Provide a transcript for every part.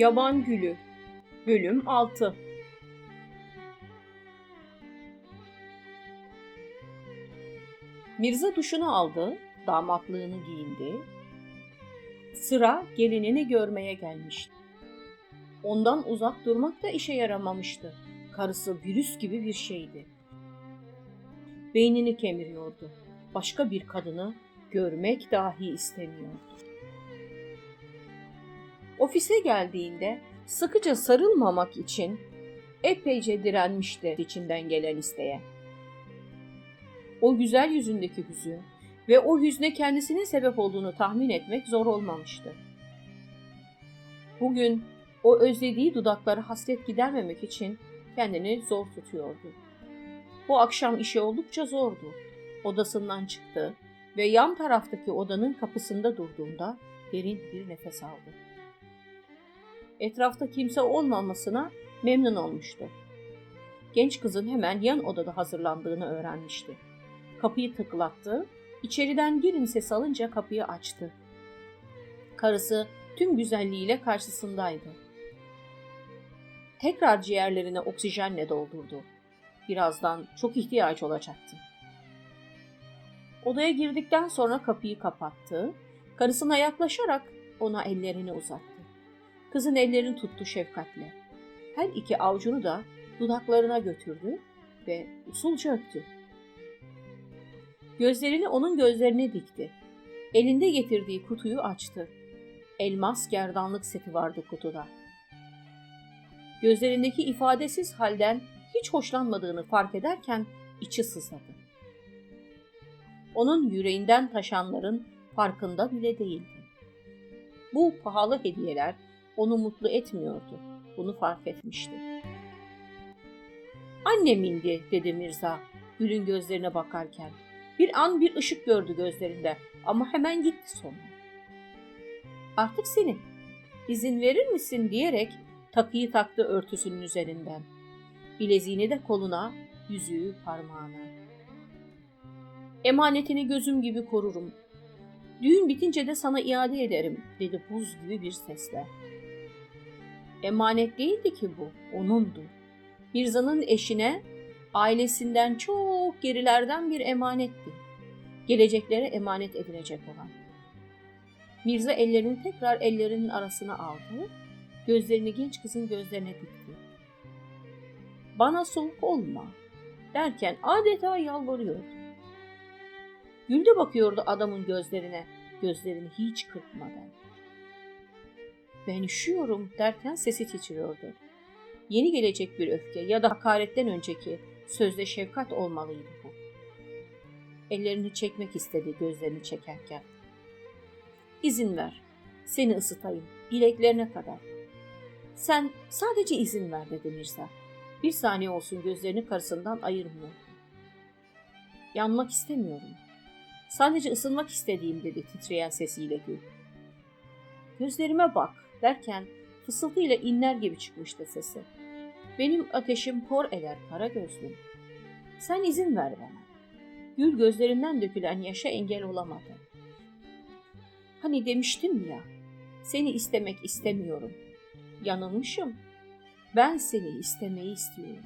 Yaban Gülü Bölüm 6 Mirza duşunu aldı, damatlığını giyindi. Sıra gelinini görmeye gelmişti. Ondan uzak durmak da işe yaramamıştı. Karısı virüs gibi bir şeydi. Beynini kemiriyordu. Başka bir kadını görmek dahi istemiyordu. Ofise geldiğinde sıkıca sarılmamak için epeyce direnmişti içinden gelen isteğe. O güzel yüzündeki hüzün ve o hüzne kendisinin sebep olduğunu tahmin etmek zor olmamıştı. Bugün o özlediği dudakları hasret gidermemek için kendini zor tutuyordu. Bu akşam işi oldukça zordu. Odasından çıktı ve yan taraftaki odanın kapısında durduğunda derin bir nefes aldı etrafta kimse olmamasına memnun olmuştu. Genç kızın hemen yan odada hazırlandığını öğrenmişti. Kapıyı tıklattı, içeriden girin ses alınca kapıyı açtı. Karısı tüm güzelliğiyle karşısındaydı. Tekrar ciğerlerine oksijenle doldurdu. Birazdan çok ihtiyaç olacaktı. Odaya girdikten sonra kapıyı kapattı. Karısına yaklaşarak ona ellerini uzattı. Kızın ellerini tuttu şefkatle. Her iki avucunu da dudaklarına götürdü ve usulca öptü. Gözlerini onun gözlerine dikti. Elinde getirdiği kutuyu açtı. Elmas gerdanlık seti vardı kutuda. Gözlerindeki ifadesiz halden hiç hoşlanmadığını fark ederken içi sızladı. Onun yüreğinden taşanların farkında bile değildi. Bu pahalı hediyeler onu mutlu etmiyordu. Bunu fark etmişti. Annem indi dedi Mirza Gül'ün gözlerine bakarken. Bir an bir ışık gördü gözlerinde ama hemen gitti sonra. Artık senin. İzin verir misin diyerek takıyı taktı örtüsünün üzerinden. Bileziğini de koluna, yüzüğü parmağına. Emanetini gözüm gibi korurum. Düğün bitince de sana iade ederim dedi buz gibi bir sesle. Emanet değildi ki bu, onundu. Mirza'nın eşine ailesinden çok gerilerden bir emanetti. Geleceklere emanet edilecek olan. Mirza ellerini tekrar ellerinin arasına aldı, gözlerini genç kızın gözlerine dikti. Bana soğuk olma derken adeta yalvarıyordu. Gül de bakıyordu adamın gözlerine, gözlerini hiç kırpmadan ben üşüyorum derken sesi titriyordu. Yeni gelecek bir öfke ya da hakaretten önceki sözde şefkat olmalıydı bu. Ellerini çekmek istedi gözlerini çekerken. İzin ver, seni ısıtayım, bileklerine kadar. Sen sadece izin ver dedi Mirza. Bir saniye olsun gözlerini karısından ayırmıyor. Yanmak istemiyorum. Sadece ısınmak istediğim dedi titreyen sesiyle Gül. Gözlerime bak, derken fısıltıyla inler gibi çıkmıştı sesi. Benim ateşim kor eder kara gözlüm. Sen izin ver bana. Gül gözlerinden dökülen yaşa engel olamadı. Hani demiştim ya, seni istemek istemiyorum. Yanılmışım. Ben seni istemeyi istiyorum.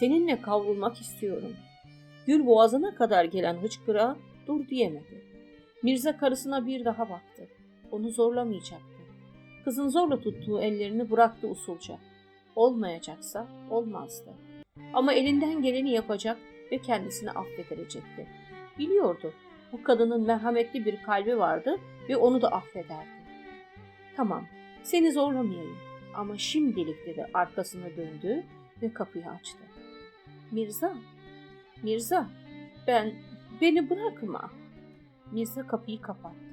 Seninle kavrulmak istiyorum. Gül boğazına kadar gelen hıçkıra dur diyemedi. Mirza karısına bir daha baktı. Onu zorlamayacak. Kızın zorla tuttuğu ellerini bıraktı usulca. Olmayacaksa olmazdı. Ama elinden geleni yapacak ve kendisini affedilecekti. Biliyordu bu kadının merhametli bir kalbi vardı ve onu da affederdi. Tamam, seni zorlamayayım ama şimdilik dedi arkasına döndü ve kapıyı açtı. Mirza, Mirza, ben, beni bırakma. Mirza kapıyı kapattı.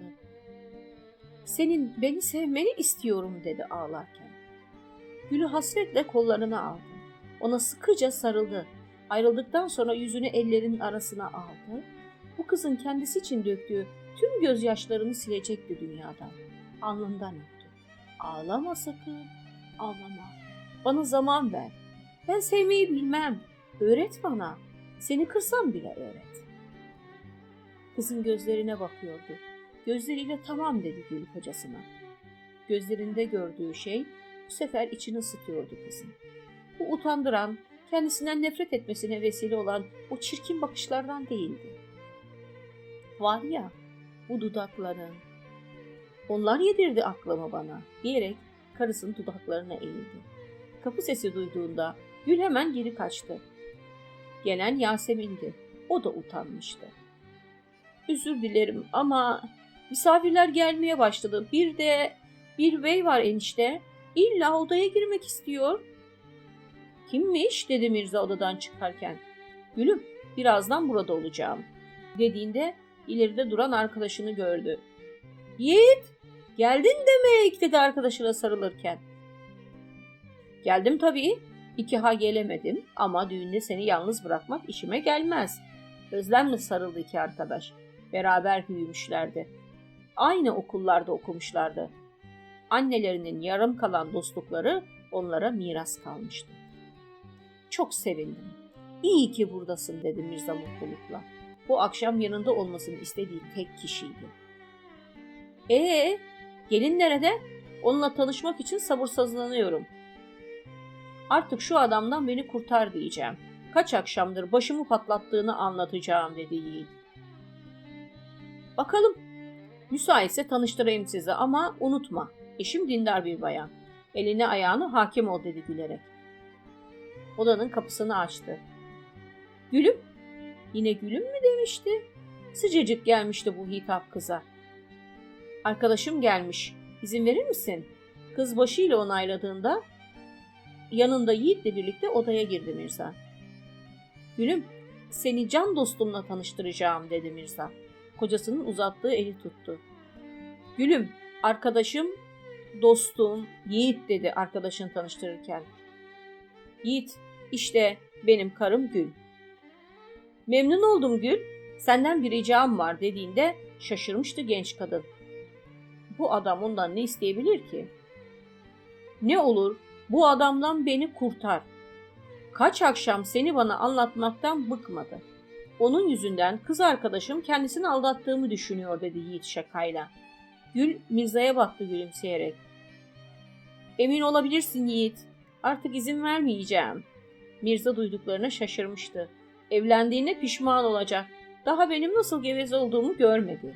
Senin beni sevmeni istiyorum dedi ağlarken. Gül'ü hasretle kollarına aldı. Ona sıkıca sarıldı. Ayrıldıktan sonra yüzünü ellerinin arasına aldı. Bu kızın kendisi için döktüğü tüm gözyaşlarını silecekti dünyadan. Alnından öptü. Ağlama sakın, ağlama. Bana zaman ver. Ben sevmeyi bilmem. Öğret bana. Seni kırsam bile öğret. Kızın gözlerine bakıyordu. Gözleriyle tamam dedi Gül kocasına. Gözlerinde gördüğü şey bu sefer içini ısıtıyordu kızın. Bu utandıran, kendisinden nefret etmesine vesile olan o çirkin bakışlardan değildi. Var ya, bu dudakların, onlar yedirdi aklımı bana diyerek karısının dudaklarına eğildi. Kapı sesi duyduğunda Gül hemen geri kaçtı. Gelen Yasemin'di. O da utanmıştı. Özür dilerim ama misafirler gelmeye başladı. Bir de bir bey var enişte. İlla odaya girmek istiyor. Kimmiş dedi Mirza odadan çıkarken. Gülüm birazdan burada olacağım dediğinde ileride duran arkadaşını gördü. Yiğit geldin demek dedi arkadaşına sarılırken. Geldim tabii. İki ha gelemedim ama düğünde seni yalnız bırakmak işime gelmez. Özlemle sarıldı iki arkadaş. Beraber büyümüşlerdi. Aynı okullarda okumuşlardı. Annelerinin yarım kalan dostlukları onlara miras kalmıştı. Çok sevindim. İyi ki buradasın dedi Mirza mutlulukla. Bu akşam yanında olmasını istediği tek kişiydi. Ee, gelin nerede? Onunla tanışmak için sabırsızlanıyorum. Artık şu adamdan beni kurtar diyeceğim. Kaç akşamdır başımı patlattığını anlatacağım dedi Yiğit. Bakalım. Müsaitse tanıştırayım sizi ama unutma. Eşim dindar bir bayan. Eline ayağını hakim ol dedi gülerek. Odanın kapısını açtı. Gülüm? Yine gülüm mü demişti? Sıcacık gelmişti bu hitap kıza. Arkadaşım gelmiş. İzin verir misin? Kız başıyla onayladığında yanında Yiğit'le birlikte odaya girdi Mirza. Gülüm, seni can dostumla tanıştıracağım dedi Mirza. Kocasının uzattığı eli tuttu. Gülüm, arkadaşım, dostum, Yiğit dedi arkadaşını tanıştırırken. Yiğit, işte benim karım Gül. Memnun oldum Gül. Senden bir ricam var dediğinde şaşırmıştı genç kadın. Bu adam ondan ne isteyebilir ki? Ne olur bu adamdan beni kurtar. Kaç akşam seni bana anlatmaktan bıkmadı. Onun yüzünden kız arkadaşım kendisini aldattığımı düşünüyor dedi Yiğit şakayla. Gül Mirza'ya baktı gülümseyerek. Emin olabilirsin Yiğit. Artık izin vermeyeceğim. Mirza duyduklarına şaşırmıştı. Evlendiğine pişman olacak. Daha benim nasıl geveze olduğumu görmedi.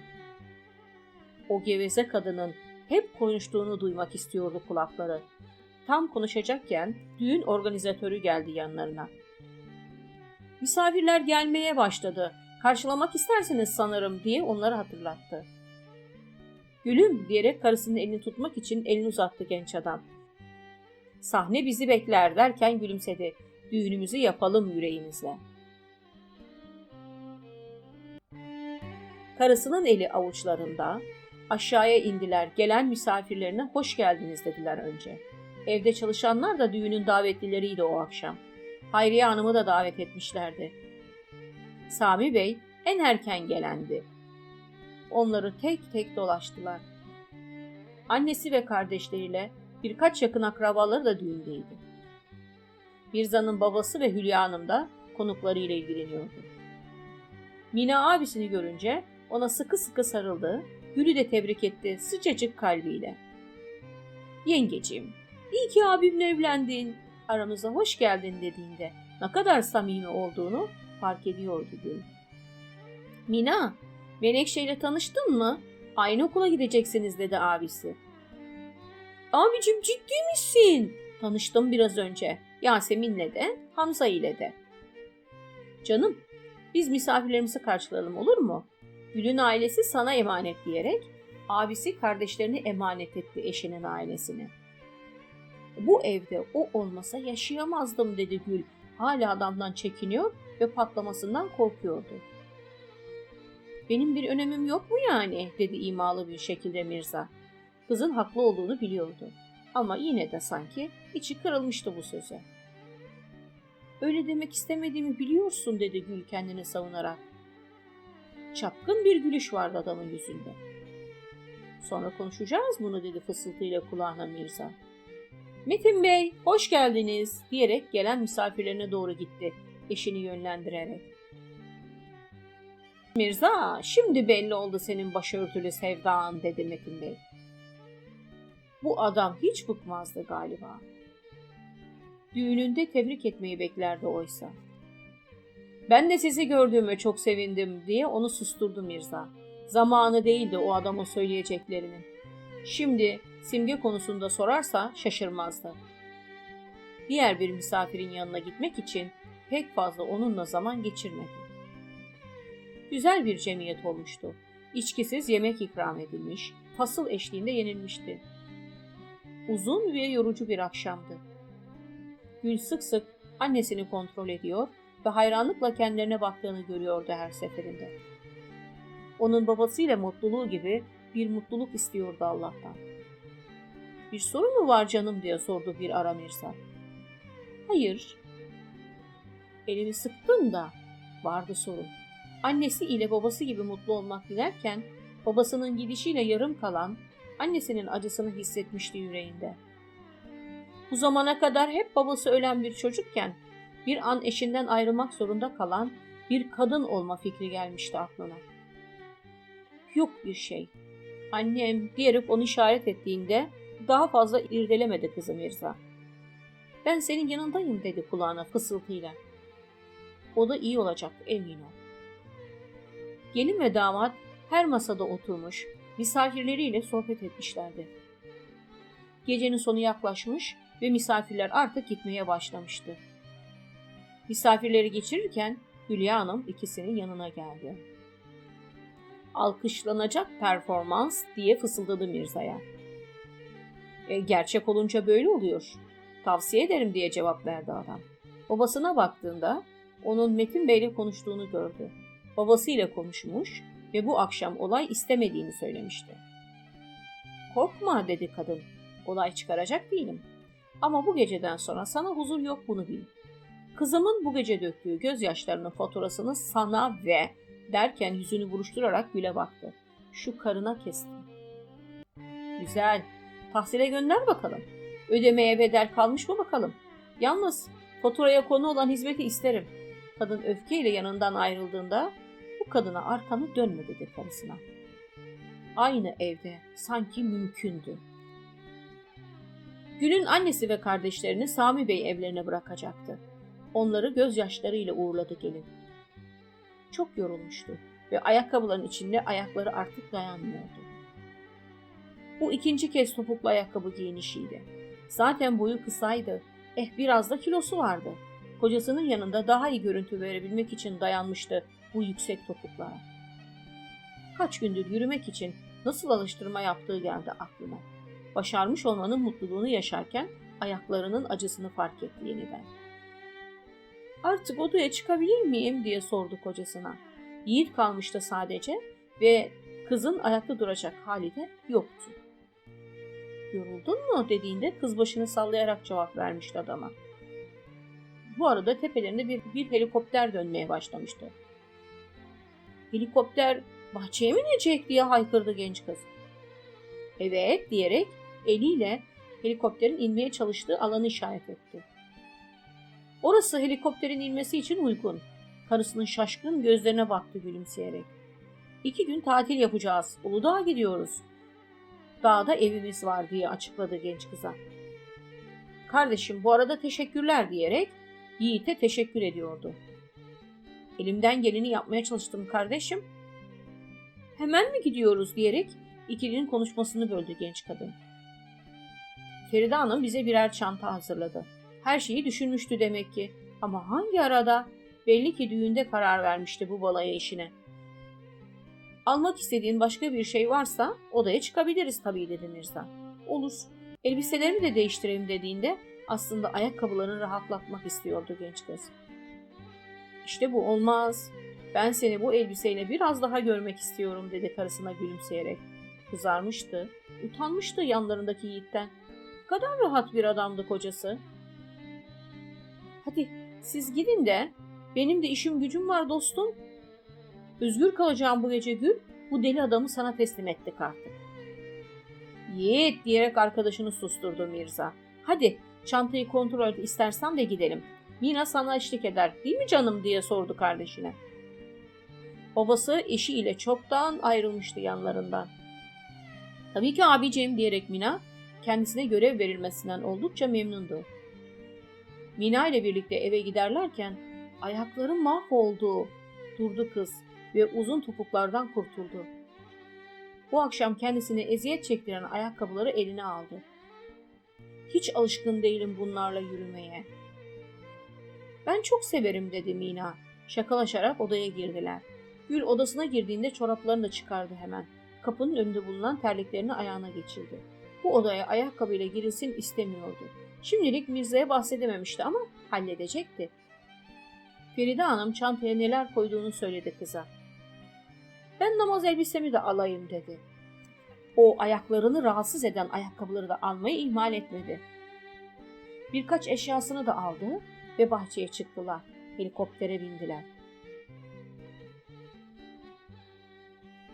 O geveze kadının hep konuştuğunu duymak istiyordu kulakları. Tam konuşacakken düğün organizatörü geldi yanlarına. Misafirler gelmeye başladı. Karşılamak isterseniz sanırım diye onları hatırlattı. Gülüm diyerek karısının elini tutmak için elini uzattı genç adam. Sahne bizi bekler derken gülümsedi. Düğünümüzü yapalım yüreğimizle. Karısının eli avuçlarında. Aşağıya indiler. Gelen misafirlerine hoş geldiniz dediler önce. Evde çalışanlar da düğünün davetlileriydi o akşam. Hayriye Hanım'ı da davet etmişlerdi. Sami Bey en erken gelendi. Onları tek tek dolaştılar. Annesi ve kardeşleriyle birkaç yakın akrabaları da düğündeydi. Mirza'nın babası ve Hülya Hanım da konuklarıyla ilgileniyordu. Mina abisini görünce ona sıkı sıkı sarıldı, Gül'ü de tebrik etti sıcacık kalbiyle. Yengeciğim, iyi ki abimle evlendin, aramıza hoş geldin dediğinde ne kadar samimi olduğunu fark ediyordu Gül. Mina, Menekşe ile tanıştın mı? Aynı okula gideceksiniz dedi abisi. Abicim ciddi misin? Tanıştım biraz önce. Yasemin'le de, Hamza ile de. Canım, biz misafirlerimizi karşılayalım olur mu? Gül'ün ailesi sana emanet diyerek abisi kardeşlerini emanet etti eşinin ailesine. Bu evde o olmasa yaşayamazdım dedi Gül. Hala adamdan çekiniyor ve patlamasından korkuyordu. Benim bir önemim yok mu yani dedi imalı bir şekilde Mirza. Kızın haklı olduğunu biliyordu. Ama yine de sanki içi kırılmıştı bu söze. Öyle demek istemediğimi biliyorsun dedi Gül kendini savunarak. Çapkın bir gülüş vardı adamın yüzünde. Sonra konuşacağız bunu dedi fısıltıyla kulağına Mirza. Metin Bey, hoş geldiniz diyerek gelen misafirlerine doğru gitti eşini yönlendirerek. Mirza, şimdi belli oldu senin başörtülü sevdan dedi Metin Bey. Bu adam hiç bıkmazdı galiba. Düğününde tebrik etmeyi beklerdi oysa. Ben de sizi gördüğüme çok sevindim diye onu susturdu Mirza. Zamanı değildi o adamın söyleyeceklerinin. Şimdi simge konusunda sorarsa şaşırmazdı. Diğer bir misafirin yanına gitmek için pek fazla onunla zaman geçirmedi. Güzel bir cemiyet olmuştu. İçkisiz yemek ikram edilmiş, fasıl eşliğinde yenilmişti. Uzun ve yorucu bir akşamdı. Gül sık sık annesini kontrol ediyor ve hayranlıkla kendilerine baktığını görüyordu her seferinde. Onun babasıyla mutluluğu gibi bir mutluluk istiyordu Allah'tan. Bir sorun mu var canım diye sordu bir ara Mirza. Hayır. Elimi sıktın da vardı sorun. Annesi ile babası gibi mutlu olmak dilerken babasının gidişiyle yarım kalan annesinin acısını hissetmişti yüreğinde. Bu zamana kadar hep babası ölen bir çocukken bir an eşinden ayrılmak zorunda kalan bir kadın olma fikri gelmişti aklına. Yok bir şey. Annem diyerek onu işaret ettiğinde daha fazla irdelemedi kızı Mirza. Ben senin yanındayım dedi kulağına fısıltıyla. O da iyi olacak emin ol. Gelin ve damat her masada oturmuş, misafirleriyle sohbet etmişlerdi. Gecenin sonu yaklaşmış ve misafirler artık gitmeye başlamıştı. Misafirleri geçirirken Hülya Hanım ikisinin yanına geldi. Alkışlanacak performans diye fısıldadı Mirza'ya. E, gerçek olunca böyle oluyor. Tavsiye ederim diye cevap verdi adam. Babasına baktığında onun Metin Bey'le konuştuğunu gördü. Babasıyla konuşmuş ve bu akşam olay istemediğini söylemişti. Korkma dedi kadın. Olay çıkaracak değilim. Ama bu geceden sonra sana huzur yok bunu bil. Kızımın bu gece döktüğü gözyaşlarının faturasını sana ve derken yüzünü buruşturarak Gül'e baktı. Şu karına kestim. Güzel. Tahsile gönder bakalım. Ödemeye bedel kalmış mı bakalım. Yalnız faturaya konu olan hizmeti isterim. Kadın öfkeyle yanından ayrıldığında bu kadına arkanı dönme dedi karısına. Aynı evde sanki mümkündü. Gül'ün annesi ve kardeşlerini Sami Bey evlerine bırakacaktı. Onları gözyaşlarıyla uğurladı gelin. Çok yorulmuştu ve ayakkabıların içinde ayakları artık dayanmıyordu. Bu ikinci kez topuklu ayakkabı giyinişiydi. Zaten boyu kısaydı. Eh biraz da kilosu vardı. Kocasının yanında daha iyi görüntü verebilmek için dayanmıştı bu yüksek topuklara. Kaç gündür yürümek için nasıl alıştırma yaptığı geldi aklına. Başarmış olmanın mutluluğunu yaşarken ayaklarının acısını fark etti yeniden. Artık odaya çıkabilir miyim diye sordu kocasına. Yiğit kalmıştı sadece ve kızın ayakta duracak hali de yoktu. Yoruldun mu dediğinde kız başını sallayarak cevap vermişti adama. Bu arada tepelerinde bir, bir helikopter dönmeye başlamıştı. Helikopter bahçeye mi inecek diye haykırdı genç kız. Evet diyerek eliyle helikopterin inmeye çalıştığı alanı işaret etti. Orası helikopterin inmesi için uygun. Karısının şaşkın gözlerine baktı gülümseyerek. İki gün tatil yapacağız. Uludağ'a gidiyoruz. Dağda evimiz var diye açıkladı genç kıza. Kardeşim bu arada teşekkürler diyerek Yiğit'e teşekkür ediyordu. Elimden geleni yapmaya çalıştım kardeşim. Hemen mi gidiyoruz diyerek ikilinin konuşmasını böldü genç kadın. Feride Hanım bize birer çanta hazırladı. Her şeyi düşünmüştü demek ki. Ama hangi arada? Belli ki düğünde karar vermişti bu balaya işine. Almak istediğin başka bir şey varsa odaya çıkabiliriz tabii dedi Mirza. Olur. Elbiselerimi de değiştireyim dediğinde aslında ayakkabılarını rahatlatmak istiyordu genç kız. İşte bu olmaz. Ben seni bu elbiseyle biraz daha görmek istiyorum dedi karısına gülümseyerek. Kızarmıştı, utanmıştı yanlarındaki yiğitten. Kadar rahat bir adamdı kocası. Hadi siz gidin de benim de işim gücüm var dostum. Özgür kalacağım bu gece Gül. Bu deli adamı sana teslim ettik artık. Yiğit diyerek arkadaşını susturdu Mirza. Hadi çantayı kontrol et istersen de gidelim. Mina sana eşlik eder değil mi canım diye sordu kardeşine. Babası eşiyle çoktan ayrılmıştı yanlarından. Tabii ki abicim diyerek Mina kendisine görev verilmesinden oldukça memnundu. Mina ile birlikte eve giderlerken ayakları mahvoldu. Durdu kız ve uzun topuklardan kurtuldu. Bu akşam kendisine eziyet çektiren ayakkabıları eline aldı. Hiç alışkın değilim bunlarla yürümeye. Ben çok severim dedi Mina. Şakalaşarak odaya girdiler. Gül odasına girdiğinde çoraplarını da çıkardı hemen. Kapının önünde bulunan terliklerini ayağına geçirdi. Bu odaya ayakkabıyla girilsin istemiyordu. Şimdilik Mirza'ya bahsedememişti ama halledecekti. Feride Hanım çantaya neler koyduğunu söyledi kıza. Ben namaz elbisemi de alayım dedi. O ayaklarını rahatsız eden ayakkabıları da almayı ihmal etmedi. Birkaç eşyasını da aldı ve bahçeye çıktılar. Helikoptere bindiler.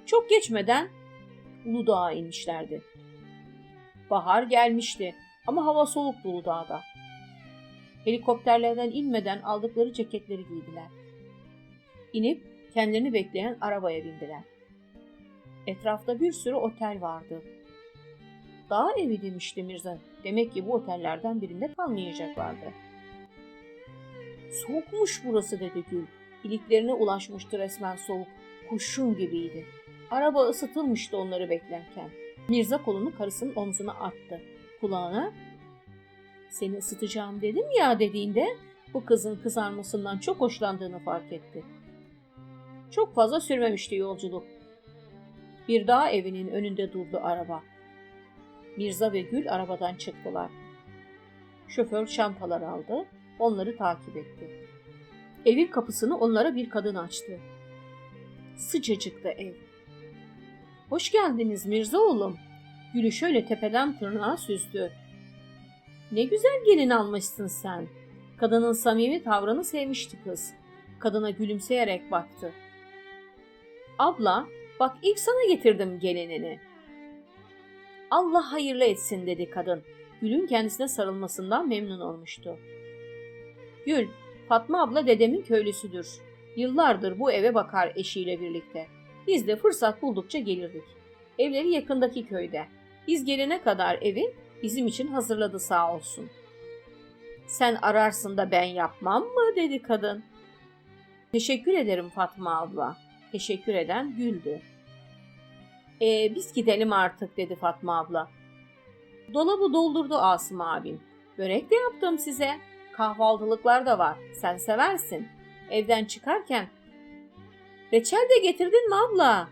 Çok geçmeden Uludağ'a inmişlerdi. Bahar gelmişti ama hava soğuktu Uludağ'da. Helikopterlerden inmeden aldıkları ceketleri giydiler. İnip kendilerini bekleyen arabaya bindiler. Etrafta bir sürü otel vardı. Dağ evi demişti Mirza. Demek ki bu otellerden birinde kalmayacaklardı. Soğukmuş burası dedi Gül. İliklerine ulaşmıştı resmen soğuk. Kurşun gibiydi. Araba ısıtılmıştı onları beklerken. Mirza kolunu karısının omzuna attı. Kulağına seni ısıtacağım dedim ya dediğinde bu kızın kızarmasından çok hoşlandığını fark etti. Çok fazla sürmemişti yolculuk. Bir dağ evinin önünde durdu araba. Mirza ve Gül arabadan çıktılar. Şoför çantalar aldı, onları takip etti. Evin kapısını onlara bir kadın açtı. Sıcacıktı ev. Hoş geldiniz Mirza oğlum. Gülü şöyle tepeden tırnağa süzdü. Ne güzel gelin almışsın sen. Kadının samimi tavrını sevmişti kız. Kadına gülümseyerek baktı. Abla, bak ilk sana getirdim gelinini. Allah hayırlı etsin dedi kadın. Gül'ün kendisine sarılmasından memnun olmuştu. Gül, Fatma abla dedemin köylüsüdür. Yıllardır bu eve bakar eşiyle birlikte. Biz de fırsat buldukça gelirdik. Evleri yakındaki köyde. Biz gelene kadar evi bizim için hazırladı sağ olsun. Sen ararsın da ben yapmam mı dedi kadın. Teşekkür ederim Fatma abla. Teşekkür eden güldü. E, biz gidelim artık dedi Fatma abla. Dolabı doldurdu Asım abim. Börek de yaptım size. Kahvaltılıklar da var. Sen seversin. Evden çıkarken reçel de getirdin mi abla?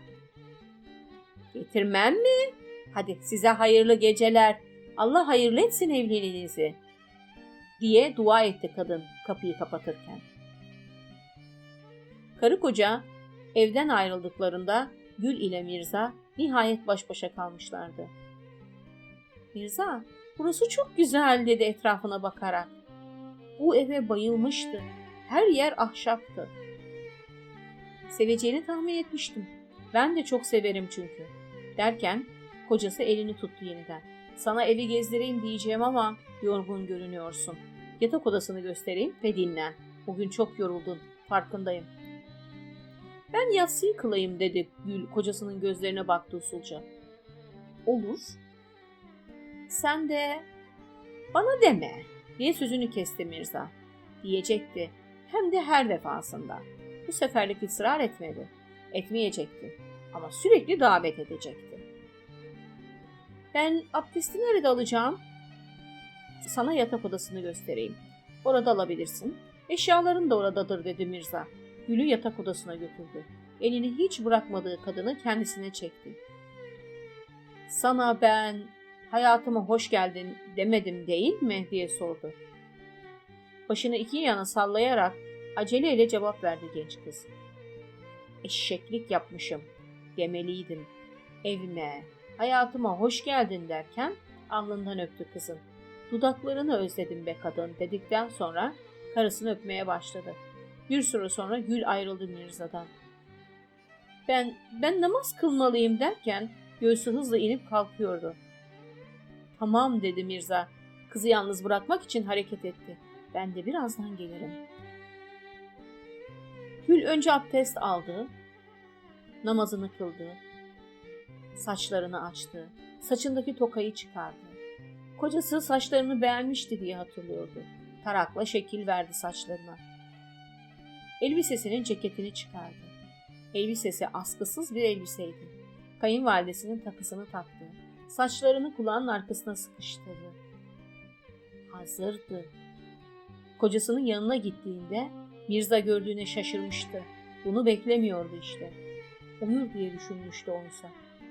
Getirmem mi? Hadi size hayırlı geceler. Allah hayırlı etsin evliliğinizi. Diye dua etti kadın kapıyı kapatırken. Karı koca evden ayrıldıklarında Gül ile Mirza nihayet baş başa kalmışlardı. Mirza, burası çok güzel dedi etrafına bakarak. Bu eve bayılmıştı. Her yer ahşaptı. Seveceğini tahmin etmiştim. Ben de çok severim çünkü. Derken kocası elini tuttu yeniden. Sana evi gezdireyim diyeceğim ama yorgun görünüyorsun. Yatak odasını göstereyim ve dinlen. Bugün çok yoruldun. Farkındayım. Ben yatsıyı kılayım dedi Gül kocasının gözlerine baktı usulca. Olur. Sen de bana deme diye sözünü kesti Mirza. Diyecekti. Hem de her defasında. Bu seferlik ısrar etmedi. Etmeyecekti. Ama sürekli davet edecekti. Ben abdesti nerede alacağım? Sana yatak odasını göstereyim. Orada alabilirsin. Eşyaların da oradadır dedi Mirza. Gül'ü yatak odasına götürdü. Elini hiç bırakmadığı kadını kendisine çekti. Sana ben hayatıma hoş geldin demedim değil mi diye sordu. Başını iki yana sallayarak aceleyle cevap verdi genç kız. Eşeklik yapmışım demeliydim. Evime, Hayatıma hoş geldin derken alnından öptü kızın. Dudaklarını özledim be kadın dedikten sonra karısını öpmeye başladı. Bir süre sonra Gül ayrıldı Mirza'dan. Ben, ben namaz kılmalıyım derken göğsü hızla inip kalkıyordu. Tamam dedi Mirza. Kızı yalnız bırakmak için hareket etti. Ben de birazdan gelirim. Gül önce abdest aldı, namazını kıldı, saçlarını açtı, saçındaki tokayı çıkardı. Kocası saçlarını beğenmişti diye hatırlıyordu. Tarakla şekil verdi saçlarına. Elbisesinin ceketini çıkardı. Elbisesi askısız bir elbiseydi. Kayınvalidesinin takısını taktı. Saçlarını kulağının arkasına sıkıştırdı. Hazırdı. Kocasının yanına gittiğinde Mirza gördüğüne şaşırmıştı. Bunu beklemiyordu işte. Uyur diye düşünmüştü oysa.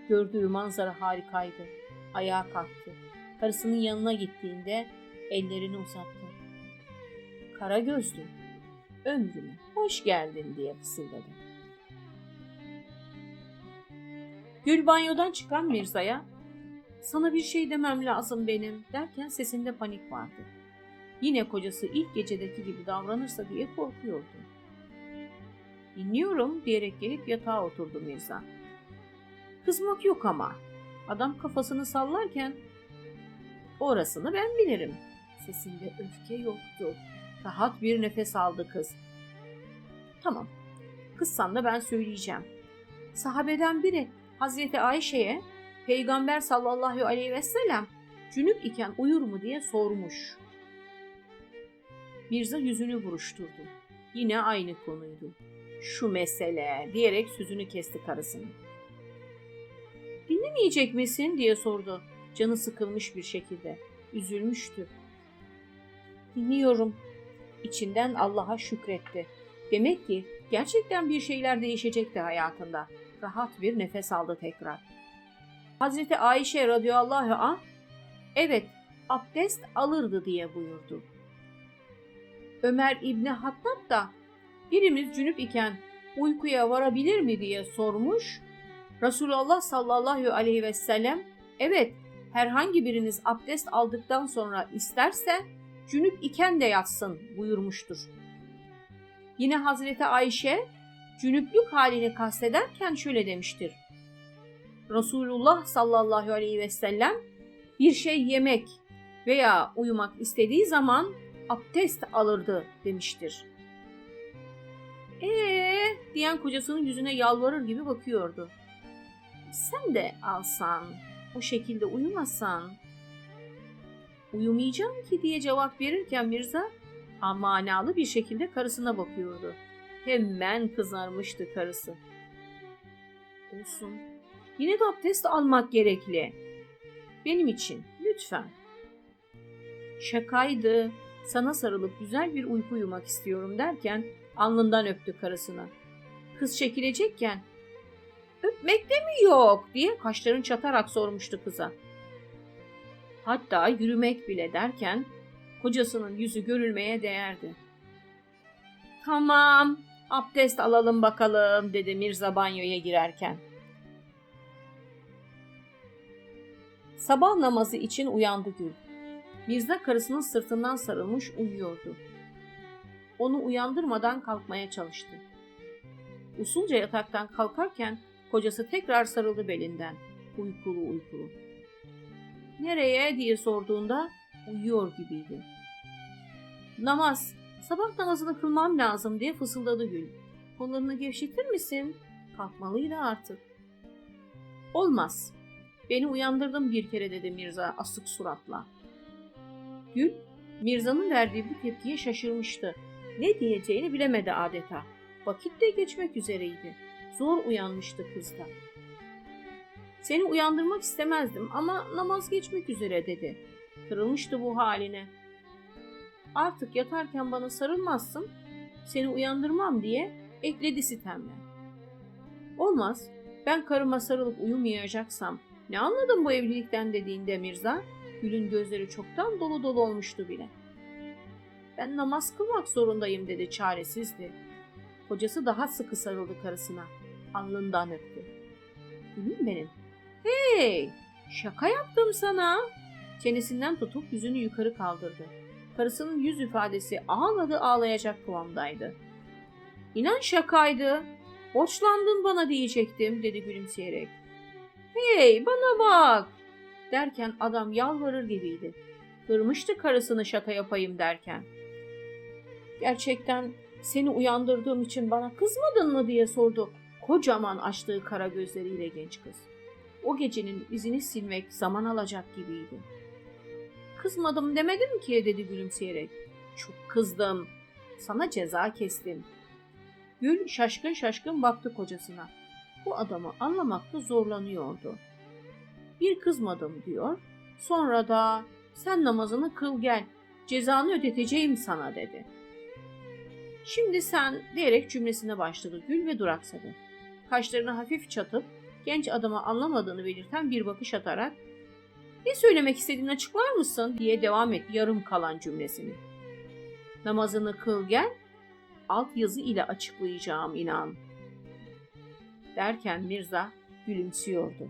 Gördüğü manzara harikaydı. Ayağa kalktı. Karısının yanına gittiğinde ellerini uzattı. Kara gözlü, ömrüme hoş geldin diye fısıldadı. Gül banyodan çıkan Mirza'ya sana bir şey demem lazım benim derken sesinde panik vardı. Yine kocası ilk gecedeki gibi davranırsa diye korkuyordu. Dinliyorum diyerek gelip yatağa oturdu Mirza. Kızmak yok ama. Adam kafasını sallarken orasını ben bilirim. Sesinde öfke yoktu. Rahat bir nefes aldı kız. Tamam. Kızsan da ben söyleyeceğim. Sahabeden biri Hazreti Ayşe'ye Peygamber sallallahu aleyhi ve sellem cünüp iken uyur mu diye sormuş. Mirza yüzünü buruşturdu. Yine aynı konuydu. Şu mesele diyerek sözünü kesti karısının. Dinlemeyecek misin diye sordu. Canı sıkılmış bir şekilde. Üzülmüştü. Dinliyorum. İçinden Allah'a şükretti. Demek ki gerçekten bir şeyler değişecekti hayatında. Rahat bir nefes aldı tekrar. Hazreti Ayşe radıyallahu anh evet abdest alırdı diye buyurdu. Ömer İbni Hattab da birimiz cünüp iken uykuya varabilir mi diye sormuş. Resulullah sallallahu aleyhi ve sellem evet herhangi biriniz abdest aldıktan sonra isterse cünüp iken de yatsın buyurmuştur. Yine Hazreti Ayşe cünüplük halini kastederken şöyle demiştir. Resulullah sallallahu aleyhi ve sellem bir şey yemek veya uyumak istediği zaman abdest alırdı demiştir. Ee diyen kocasının yüzüne yalvarır gibi bakıyordu. Sen de alsan, o şekilde uyumasan. Uyumayacağım ki diye cevap verirken Mirza manalı bir şekilde karısına bakıyordu. Hemen kızarmıştı karısı. Olsun. Yine de abdest almak gerekli. Benim için lütfen. Şakaydı. Sana sarılıp güzel bir uyku uyumak istiyorum derken alnından öptü karısını. Kız çekilecekken öpmek de mi yok diye kaşlarını çatarak sormuştu kıza. Hatta yürümek bile derken kocasının yüzü görülmeye değerdi. Tamam, abdest alalım bakalım dedi Mirza banyoya girerken. Sabah namazı için uyandı Gül. Mirza karısının sırtından sarılmış uyuyordu. Onu uyandırmadan kalkmaya çalıştı. Usulca yataktan kalkarken kocası tekrar sarıldı belinden. Uykulu uykulu. Nereye diye sorduğunda uyuyor gibiydi. Namaz, sabah namazını kılmam lazım diye fısıldadı Gül. Kollarını gevşetir misin? Kalkmalıydı artık. Olmaz. Beni uyandırdın bir kere dedi Mirza asık suratla. Gül, Mirza'nın verdiği bu tepkiye şaşırmıştı. Ne diyeceğini bilemedi adeta. Vakit de geçmek üzereydi. Zor uyanmıştı kız da. Seni uyandırmak istemezdim ama namaz geçmek üzere dedi. Kırılmıştı bu haline. Artık yatarken bana sarılmazsın, seni uyandırmam diye ekledi sitemle. Olmaz, ben karıma sarılıp uyumayacaksam ne anladın bu evlilikten dediğinde Mirza? Gül'ün gözleri çoktan dolu dolu olmuştu bile. Ben namaz kılmak zorundayım dedi çaresizdi. Kocası daha sıkı sarıldı karısına. Alnından öptü. Gülüm benim. Hey, şaka yaptım sana. Çenesinden tutup yüzünü yukarı kaldırdı. Karısının yüz ifadesi ağladı ağlayacak kıvamdaydı. İnan şakaydı. Borçlandın bana diyecektim dedi gülümseyerek. Hey bana bak derken adam yalvarır gibiydi. Kırmıştı karısını şaka yapayım derken. Gerçekten seni uyandırdığım için bana kızmadın mı diye sordu. Kocaman açtığı kara gözleriyle genç kız. O gecenin izini silmek zaman alacak gibiydi. Kızmadım demedim ki dedi gülümseyerek. Çok kızdım. Sana ceza kestim. Gül şaşkın şaşkın baktı kocasına. Bu adamı anlamakta zorlanıyordu. Bir kızmadım diyor. Sonra da sen namazını kıl gel. Cezanı ödeteceğim sana dedi. Şimdi sen diyerek cümlesine başladı Gül ve duraksadı. Kaşlarını hafif çatıp genç adama anlamadığını belirten bir bakış atarak ne söylemek istediğini açıklar mısın diye devam etti yarım kalan cümlesini. Namazını kıl gel, alt yazı ile açıklayacağım inan. Derken Mirza gülümsüyordu.